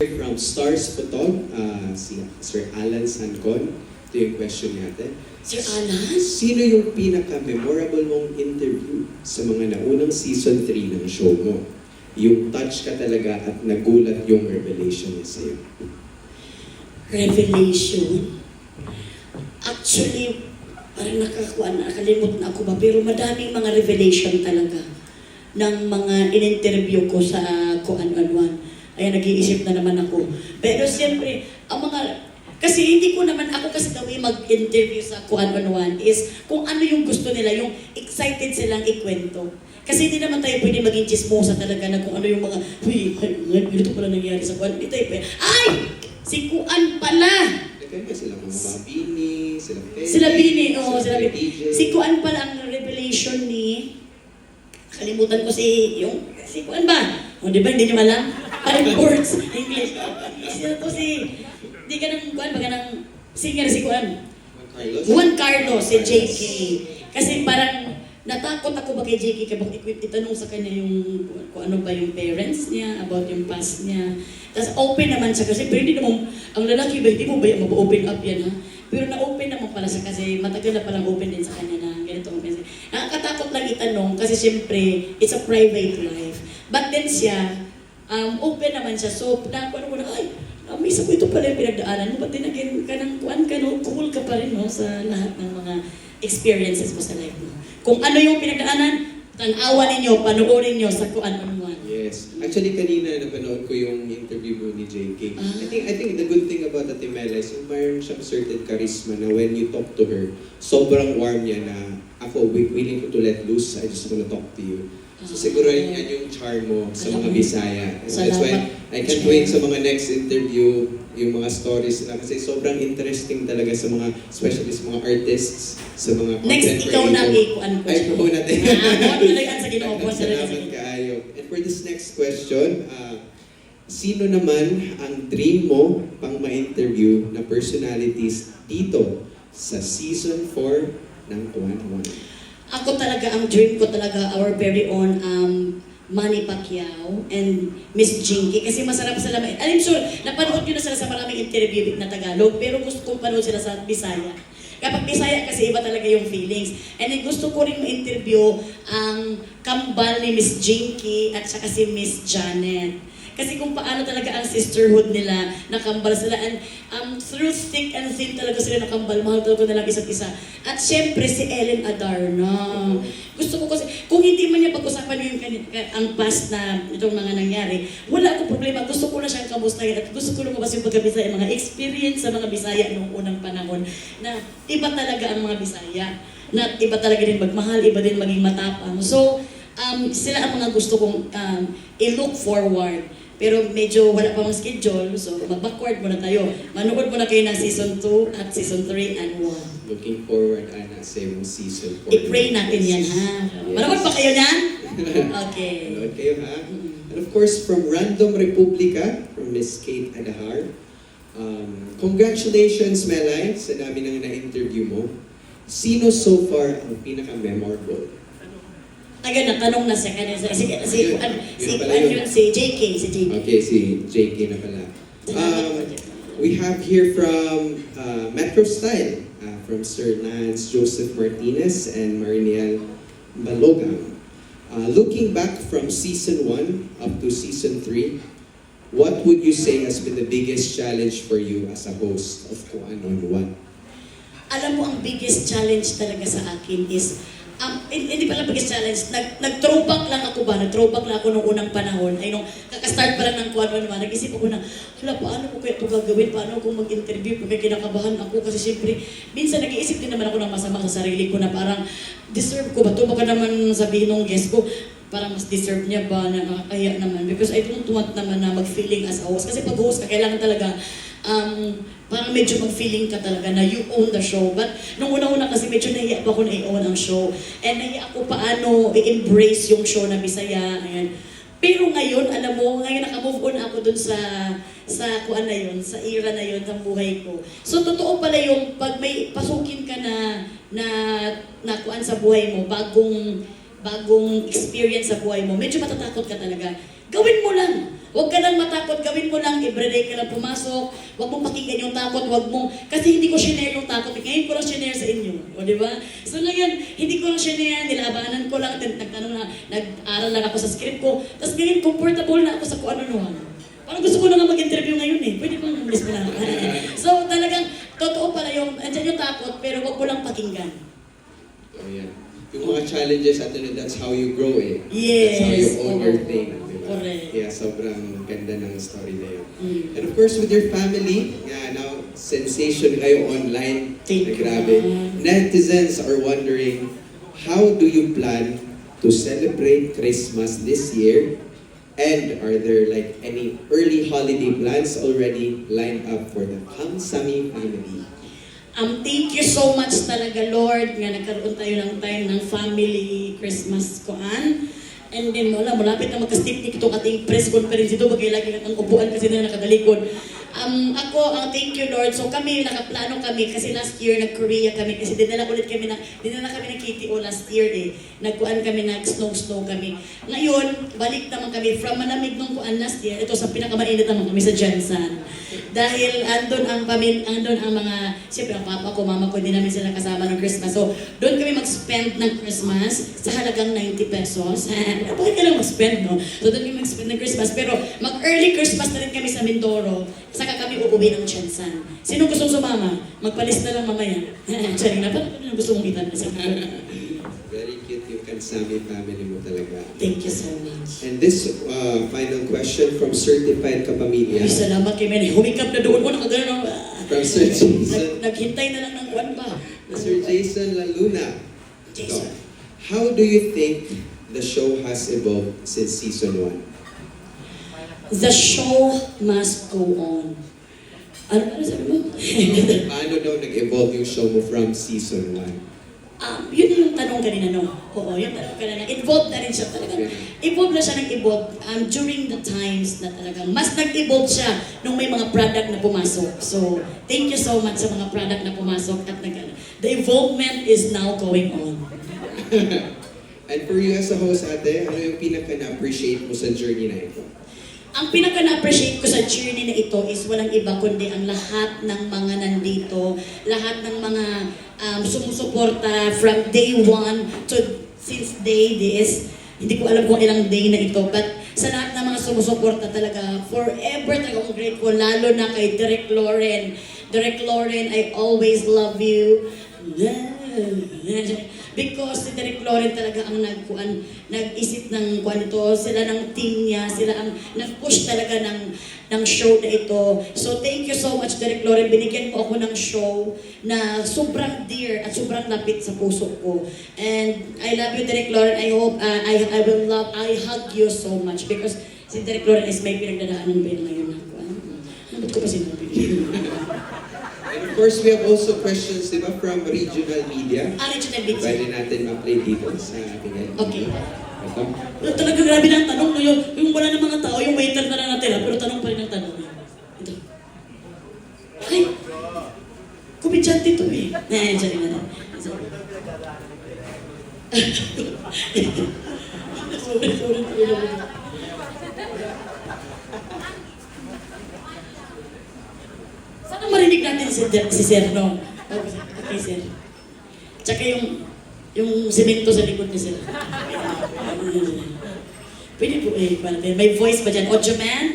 From Stars Photog, uh, si Sir Alan Sancon. Ito yung question natin. Sir Alan? Sino yung pinaka-memorable mong interview sa mga naunang season 3 ng show mo? Yung touch ka talaga at nagulat yung revelation niya sa'yo. Revelation. Actually, parang nakakuha na, nakalimot na ako ba, pero madaming mga revelation talaga ng mga in-interview ko sa kung ano-anuan. Ay, nag-iisip na naman ako. Pero siyempre, ang mga kasi hindi ko naman, ako kasi way mag-interview sa kung ano-anuan is kung ano yung gusto nila, yung excited silang ikwento. Kasi hindi naman tayo pwede maging chismosa talaga na kung ano yung mga, huy, ay, ganito pala nangyari sa kuan. Hindi tayo pwede. Ay! Si Kuan pala! Nagkaya sila mga Mabini, sila Feli, Sila Bini, oo, sila Bini. Si Kuan pala ang revelation ni... Kalimutan ko si... Yung... Si Kuan ba? O, di ba? Hindi nyo alam? Parang words. English. Sino to si... Hindi ka nang Kuan, baga nang singer si Kuan. Juan Carlos. Si JK. Kasi parang natakot ako ba kay JK kapag ikwit itanong sa kanya yung kung ano ba yung parents niya, about yung past niya. Tapos open naman siya kasi pero hindi naman, ang lalaki ba, hindi mo ba yung open up yan ha? Pero na-open naman pala siya kasi matagal na palang open din sa kanya na ganito ang message. Nakakatakot lang itanong kasi siyempre, it's a private life. But then siya, um, open naman siya. So, na, ano ko na, ay, ah, may isa ko ito pala yung pinagdaanan mo. But then again, ka ng kuan ka, no? cool ka pa rin no? sa lahat ng mga experiences mo sa life mo. Kung ano yung pinagdaanan, tanawan ninyo, panoorin nyo sa kuan ano Yes. Actually, kanina napanood ko yung interview mo ni JK. Ah. I think I think the good thing about Ate Mela is yung mayroon siyang certain charisma na when you talk to her, sobrang warm niya na ako, wi- willing ko to let loose, I just wanna talk to you. So siguro yan yan yung charm mo sa mga Bisaya. That's why I can't wait sa mga next interview, yung mga stories nila. Kasi sobrang interesting talaga sa mga, especially sa mga artists, sa mga Next, ikaw na creator. ikuan ko. Ay, ikaw natin. Ah, ano talaga sa ginoo ko. Sa Salamat kaayo. And for this next question, uh, sino naman ang dream mo pang ma-interview na personalities dito sa season 4 ng Kuwan Kuwan? Ako talaga, ang dream ko talaga, our very own um, Manny Pacquiao and Miss Jinky. Kasi masarap sila. I'm sure, napanood nyo na sila sa maraming interview na Tagalog, pero gusto kong panood sila sa Bisaya. Kapag Bisaya kasi iba talaga yung feelings. And then gusto ko rin ma-interview ang kambal ni Miss Jinky at saka si Miss Janet. Kasi kung paano talaga ang sisterhood nila, nakambal sila. And um, through thick and thin talaga sila nakambal. Mahal talaga nila isa't isa. At syempre si Ellen Adarna. Gusto ko kasi, kung hindi man niya pag-usapan yung ang past na itong mga nangyari, wala akong problema. Gusto ko na siyang kamustahin at gusto ko lumabas yung pagka-Bisaya, mga experience sa mga Bisaya noong unang panahon na iba talaga ang mga Bisaya. Na iba talaga din magmahal, iba din maging matapang. So, um, sila ang mga gusto kong um, i-look forward. Pero medyo wala pa mang schedule, so mag-backward muna tayo. Manood muna kayo ng season 2 at season 3 and 1. Looking forward, Ana, sa yung season 4. I-pray natin yan, ha? Manood pa kayo niyan? Okay. Manood kayo, ha? And of course, from Random Republica, from Miss Kate Adahar, um, congratulations, Melay, sa dami nang na-interview mo. Sino so far ang pinaka-memorable? Ayun, natanong na sa kanya. Si, si, si, Yun, an- si, an- yun. si JK, si JK. Okay, si JK na pala. Um, we have here from uh, Metro Style, uh, from Sir Lance Joseph Martinez and Mariniel Balogang. Uh, looking back from season 1 up to season 3, what would you say has been the biggest challenge for you as a host of Kung Ano One? Alam mo, ang biggest challenge talaga sa akin is, um, hindi pala biggest challenge, nag, nag-throwback lang ako ba? Nag-throwback lang ako nung unang panahon. Ay, nung kakastart pa lang ng kuwan naman, nag-isip ako na, hala, paano ko kaya ito gagawin? Paano ko mag-interview? Kaya kinakabahan ako kasi siyempre, minsan nag-iisip din naman ako ng masama sa sarili ko na parang, deserve ko ba ito? Baka naman sabihin ng guest ko, parang mas deserve niya ba na nakakaya naman because I don't want naman na mag-feeling as a host kasi pag host ka kailangan talaga um, parang medyo mag-feeling ka talaga na you own the show but nung una-una kasi medyo nahiya pa ako na i-own ang show and nahiya ako paano i-embrace yung show na Bisaya ayan. pero ngayon alam mo ngayon naka-move on ako dun sa sa kuan na yun, sa era na yun ng buhay ko. So totoo pala yung pag may pasukin ka na na na kuan sa buhay mo, bagong bagong experience sa buhay mo, medyo matatakot ka talaga. Gawin mo lang. Huwag ka lang matakot, gawin mo lang, everyday ka lang pumasok, huwag mong pakinggan yung takot, huwag mong, kasi hindi ko shinare yung takot, ngayon ko lang shinare sa inyo, o di ba? So ngayon, hindi ko lang shinare, nilabanan ko lang, nag- nagtanong na, nag-aral lang ako sa script ko, tapos ngayon, comfortable na ako sa kung ano-ano. Parang gusto ko na nga mag-interview ngayon eh, pwede bang umalis mo na ako? so talagang, totoo pala yung, andyan yung takot, pero huwag mo lang pakinggan. Oh, yeah. Yung mga challenges at ano, that's how you grow eh. Yes. That's how you own your thing. Correct. Yeah, sobrang ganda ng story na yun. Mm. And of course, with your family, yeah, now, sensation kayo online. Thank Na you. grabe. Netizens are wondering, how do you plan to celebrate Christmas this year? And are there like any early holiday plans already lined up for the Kamsami family? Um, thank you so much talaga, Lord, nga nagkaroon tayo ng time ng family Christmas koan. And then, wala, malapit na magka-stick itong ating press conference dito, bagay lagi ang upuan kasi na nakadalikod. Um, ako, ang thank you, Lord. So kami, nakaplano kami, kasi last year, nag-Korea kami, kasi dinala ulit kami na, dinala kami ng KTO last year eh. Nagkuan kami, nag-snow-snow kami. Ngayon, balik naman kami from malamig nung kuan last year, ito sa pinakamainit naman kami sa Jensen. Dahil andun ang pamil, andun ang mga, siyempre ang papa ko, mama ko, hindi namin sila kasama ng Christmas. So, doon kami mag-spend ng Christmas sa halagang 90 pesos. Bakit ka lang mag-spend, no? So, doon kami mag-spend ng Christmas. Pero, mag-early Christmas na rin kami sa Mindoro. Kami uuwi ng Chensan. Sino gustong sumama? Magpalista lang mamaya. Charing na, paano ano gusto mong sa Very cute yung Kansami family mo talaga. Thank you so much. And this uh, final question from Certified Kapamilya. Ay, salamat kay Mene. Humikap na doon ko, nakagano. From Sir Jason. Nag, naghintay na lang ng kuwan ba? Sir Jason Laluna. Jason. How do you think the show has evolved since season 1? The show must go on. Ano, ano sabi mo? Paano daw nag-evolve yung show mo from season 1? um, yun yung tanong kanina, no? Oo, yung tanong kanina. Involved na rin siya talagang. Evolve na siya nag-evolve um, during the times na talagang mas nag-evolve siya nung may mga product na pumasok. So, thank you so much sa mga product na pumasok at nag The evolvement is now going on. And for you as a host, ate, ano yung pinaka na-appreciate mo sa journey na ito? Ang pinaka na-appreciate ko sa journey na ito is walang iba kundi ang lahat ng mga nandito, lahat ng mga um, sumusuporta from day one to since day this. Hindi ko alam kung ilang day na ito, but sa lahat ng mga sumusuporta talaga, forever talaga akong grateful, lalo na kay Derek Lauren. Derek Lauren, I always love you. Because si Derek Lauren talaga ang nagkuan, nag-isip ng kuan ito, sila ng team niya, sila ang nag-push talaga ng ng show na ito. So thank you so much Derek Lauren, binigyan mo ako ng show na sobrang dear at sobrang lapit sa puso ko. And I love you Derek Lauren. I hope uh, I I will love I hug you so much because si Derek Lauren is may pinagdadaanan ba yun ngayon kuan. Ano ba't ko pa sinabi? Of course, we have also questions, di ba, from regional media. Ano yung nag Pwede natin ma-play dito sa ating Okay. Ito. Pero talaga grabe ng tanong no, yung, yung wala ng mga tao, yung waiter na lang natira, pero tanong pa rin ang tanong. Ito. Ay! Kumidyante to eh. Eh, sorry na lang. Sorry. sorry, sorry, natin si, si Sir, no? Okay, Sir. Tsaka yung, yung semento sa likod ni Sir. Pwede po eh, pala- may voice ba dyan? Audio man?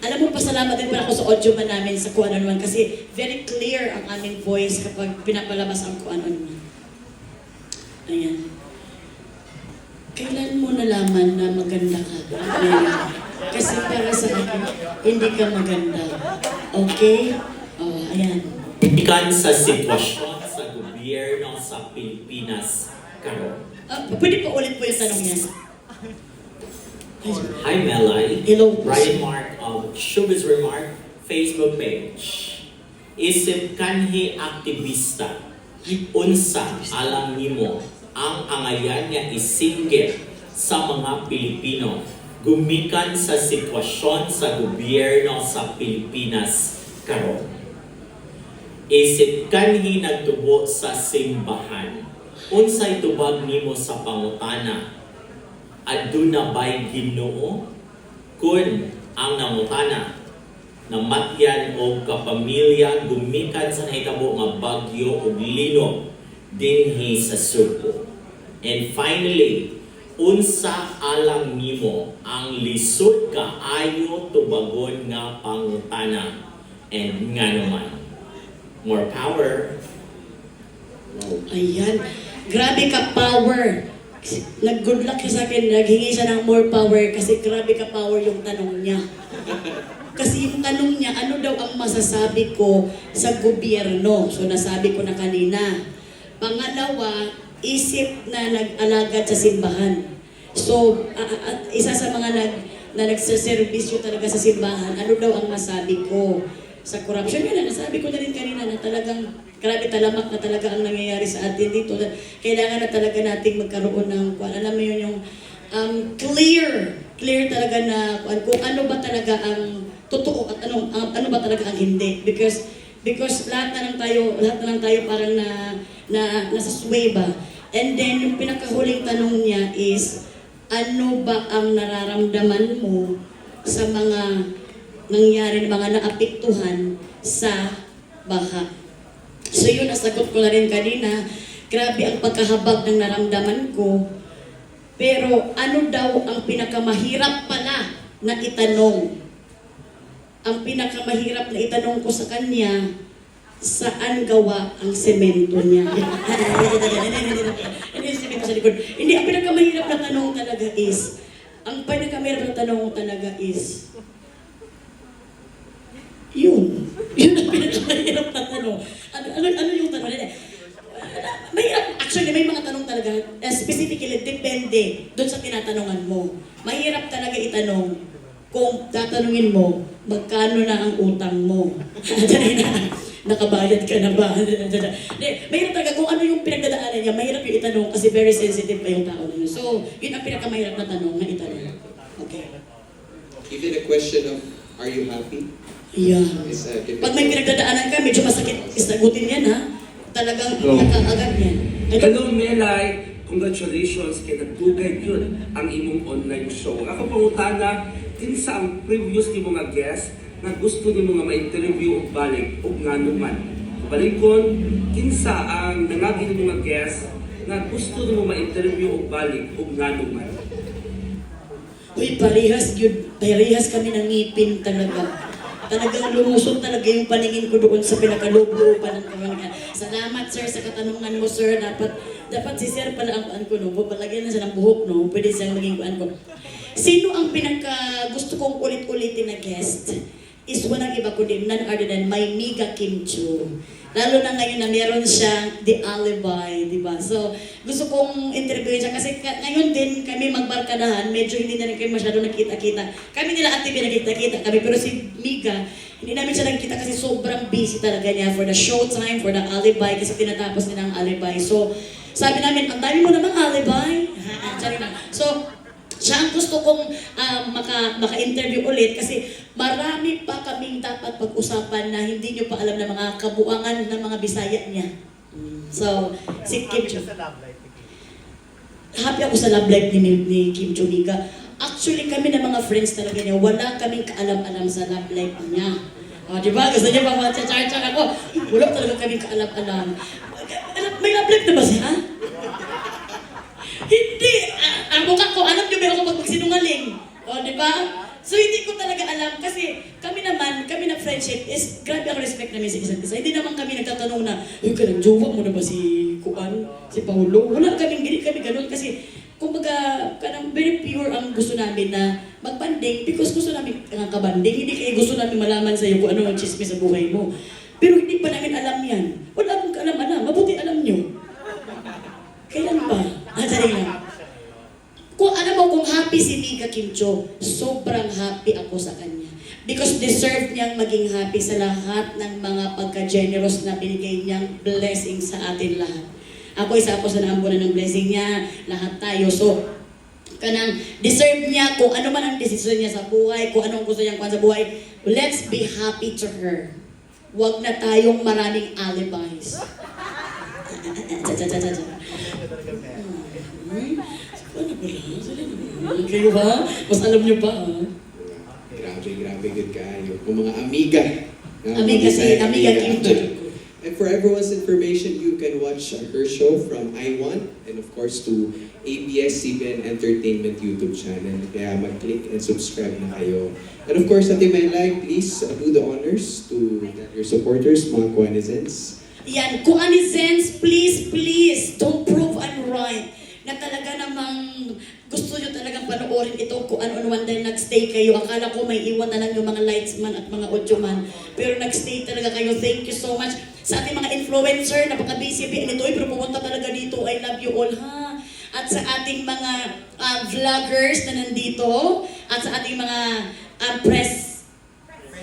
Alam mo, pasalamat din pala ako sa audio man namin sa kung ano naman kasi very clear ang aming voice kapag pinapalabas ang kung ano naman. Ayan. Kailan mo nalaman na maganda ka? Ayan. Kasi para sa akin, hindi ka maganda. Okay? Ayan. Ikan sa sitwasyon sa gobyerno sa Pilipinas karon. Ah, pwede pa ulit po yung tanong niya. Hi Melay. Hello. Brian Mark of Showbiz Remark Facebook page. Isip kanhi aktivista. Unsa alam nimo ang angayan nga isinggit sa mga Pilipino gumikan sa sitwasyon sa gobyerno sa Pilipinas karon. Isip kanhi nagtubo sa simbahan. Unsay tubag nimo sa pangutana? Aduna ba'y Ginoo? Kun ang nangutana na matyan o kapamilya gumikan sa nahitabo nga bagyo ug linog dinhi sa Subo. And finally, unsa alang nimo ang lisod kaayo tubagon nga pangutana and nga naman more power Wow. Ayan. Grabe ka power. Nag-good luck sa akin. Naghingi siya ng more power kasi grabe ka power yung tanong niya. Kasi yung tanong niya, ano daw ang masasabi ko sa gobyerno? So nasabi ko na kanina. Pangalawa, isip na nag-alagad sa simbahan. So, a- a- isa sa mga nag, na nagsaservisyo talaga sa simbahan, ano daw ang masabi ko sa corruption? Yan na, nasabi ko na rin kanina na talagang grabe talamak na talaga ang nangyayari sa atin dito. Kailangan na talaga nating magkaroon ng, kung alam mo yun, yung um, clear, clear talaga na kung ano ba talaga ang totoo at ano, ang- ano ba talaga ang hindi. Because because lahat na lang tayo, lahat na lang tayo parang na, na nasa sway ba. And then yung pinakahuling tanong niya is, ano ba ang nararamdaman mo sa mga nangyari na mga naapektuhan sa baha? So yun, nasagot ko na rin kanina. Grabe ang pagkahabag ng naramdaman ko. Pero ano daw ang pinakamahirap pala na itanong? Ang pinakamahirap na itanong ko sa kanya, saan gawa ang semento niya? Hindi semento sa likod. Hindi, ang pinakamahirap na tanong talaga is, ang pinakamahirap na tanong talaga is, yun. Yun ang pinakamahirap na tanong. Ano, ano, ano yung tanong? Hindi. May, actually, may mga tanong talaga, uh, specifically, depende doon sa tinatanungan mo. Mahirap talaga itanong kung tatanungin mo, magkano na ang utang mo? Nakabayad ka na ba? Mahirap talaga kung ano yung pinagdadaanan niya, mahirap yung itanong kasi very sensitive pa yung tao na. So, yun ang pinakamahirap na tanong na itanong. Okay. Even a question of, are you happy? Can Pag may pinagdadaanan ka, medyo masakit isagutin yan ha. Talagang No. nakakaagad yan. I don't- Hello, Melay! Congratulations kay nagtugay yun ang imong online show. Ako pangutana, kinsa ang previous ni mga guest na gusto ni mga ma-interview og balik og nga naman. Balikon, kinsa ang nangagi ni mga guest na gusto ni mo ma-interview og balik og nga naman. Uy, parehas yun. Parehas kami ng ngipin talaga. Talagang lumusot talaga yung paningin ko doon sa pinakalubo pa ng kawangan. Salamat sir sa katanungan mo sir. Dapat dapat si sir pala ang kuan ko no. Palagyan na siya ng buhok no. Pwede siyang maging kuan ko. Sino ang pinaka gusto kong ulit-ulitin na guest? Is walang iba kundi none other than my Miga Kim Chu. Lalo na ngayon na meron siyang The Alibi, di ba? So, gusto kong interviewin siya kasi ka- ngayon din kami magbarkadahan, medyo hindi na rin kayo masyado nakita-kita. Kami nila ate pinakita-kita kami, pero si Miga, hindi namin siya nakita kasi sobrang busy talaga niya for the showtime, for the alibi, kasi tinatapos nila ang alibi. So, sabi namin, ang dami mo namang alibi. Ha. So, siya ang gusto kong ah, maka, maka-interview ulit kasi marami pa kaming dapat pag-usapan na hindi nyo pa alam na mga kabuangan ng mga Bisaya niya. So, si Kim Cho. Happy ako sa love life ni, ni Kim Chumiga. Actually, kami na mga friends talaga niya, wala kaming kaalam-alam sa love life niya. O, di ba? Gusto niya pa matcha-char-char ako. Wala talaga kaming kaalam-alam. May love life na ba siya? Ang mukha ko, alam niyo ba ako pag magsinungaling? O, di ba? So, hindi ko talaga alam kasi kami naman, kami na friendship is, grabe ako respect namin sa isa't isa. Hindi naman kami nagtatanong na, Uy, ka jowa mo na ba si Kuan, si Paulo? Wala kami, hindi kami ganun kasi, kumbaga, kanang very pure ang gusto namin na magbanding because gusto namin nga kabanding, hindi kaya gusto namin malaman sa iyo kung ano ang chismis sa buhay mo. Pero hindi pa namin alam yan. Wala akong kaalam-alam. Mabuti alam nyo. Kailan ba? Ah, lang. Kung alam mo kung happy si Mika Kim Cho, sobrang happy ako sa kanya. Because deserve niyang maging happy sa lahat ng mga pagka-generous na binigay niyang blessing sa atin lahat. Ako isa ako sa naambunan ng blessing niya, lahat tayo. So, kanang deserve niya kung ano man ang desisyon niya sa buhay, kung anong gusto niyang kuhan sa buhay, let's be happy to her. Huwag na tayong maraming alibis. Cha. Hmm? Ano ba naman. Kayo ba? Mas alam niyo pa ha? Grabe grabe good kaayo. Kung mga amiga. Amiga si- amiga Kim. And for everyone's information, you can watch her show from I1 and of course to ABS-CBN Entertainment YouTube channel. Kaya mag-click and subscribe na kayo. And of course, Ate Melay, please do the honors to your supporters, mga Kwanizens. Yan, kung anizens, please, please, don't prove I'm right. Na talaga namang gusto nyo talagang panoorin ito kung ano-ano man dahil nagstay kayo. Akala ko may iwan na lang yung mga lights man at mga audio man. Pero nagstay talaga kayo. Thank you so much. Sa ating mga influencer, napaka-busy nito. Pero pumunta talaga dito. I love you all, ha? At sa ating mga ah, vloggers na nandito. At sa ating mga ah, press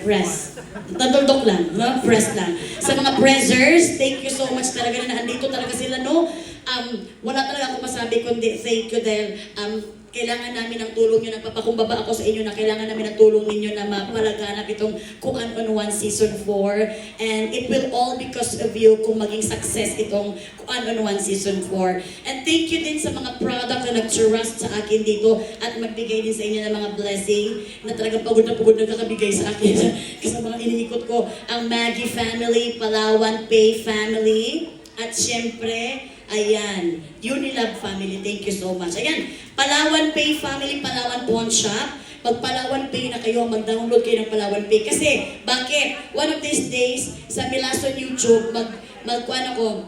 press. Tatuldok lang, no? Press lang. Sa mga pressers, thank you so much talaga na nandito talaga sila, no? Um, wala talaga ako masabi kundi thank you dahil um, kailangan namin ng tulong nyo. Nagpapakumbaba ako sa inyo na kailangan namin ng tulong ninyo na mapalaganap itong Kung Ano Ano One Season 4. And it will all because of you kung maging success itong Kung Ano Ano One Season 4. And thank you din sa mga product na nag-trust sa akin dito at magbigay din sa inyo ng mga blessing na talagang pagod na pagod na kakabigay sa akin. Kasi mga iniikot ko ang Maggie family, Palawan Pay family, at syempre, ayan, Unilab family, thank you so much. Ayan, Palawan Pay family, Palawan Pawn Shop. Pag Palawan Pay na kayo, mag-download kayo ng Palawan Pay. Kasi, bakit? One of these days, sa Milason YouTube, mag, mag, ako,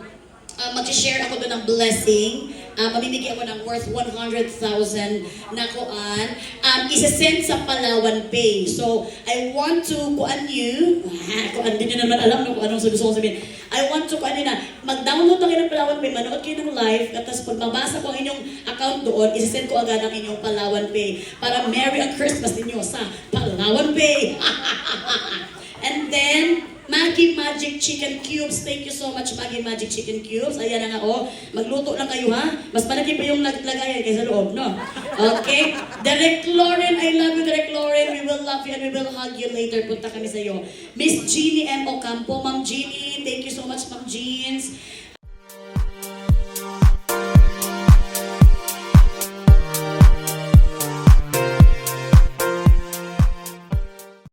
uh, mag-share ako doon ng blessing. Uh, mamimigay ako ng worth 100,000 na kuan. Um, isa-send sa Palawan Pay. So, I want to kuan you, ah, kuan din naman alam no, kung anong gusto kong sabihin. I want to kuan na, mag-download na kayo ng Palawan Pay, manood kayo ng live, at tapos pag mabasa ko ang inyong account doon, isa-send ko agad ang inyong Palawan Pay para Merry ang Christmas ninyo sa Palawan Pay. And then, Maggie Magic Chicken Cubes. Thank you so much, Maggie Magic Chicken Cubes. Ayan na nga, oh. Magluto lang kayo, ha? Mas malaki pa yung lag- lagayan kaysa loob, no? Okay? Derek Lauren, I love you, Derek Lauren. We will love you and we will hug you later. Punta kami sa iyo. Miss Jeannie M. Ocampo. Ma'am Jeannie, thank you so much, Ma'am Jeans.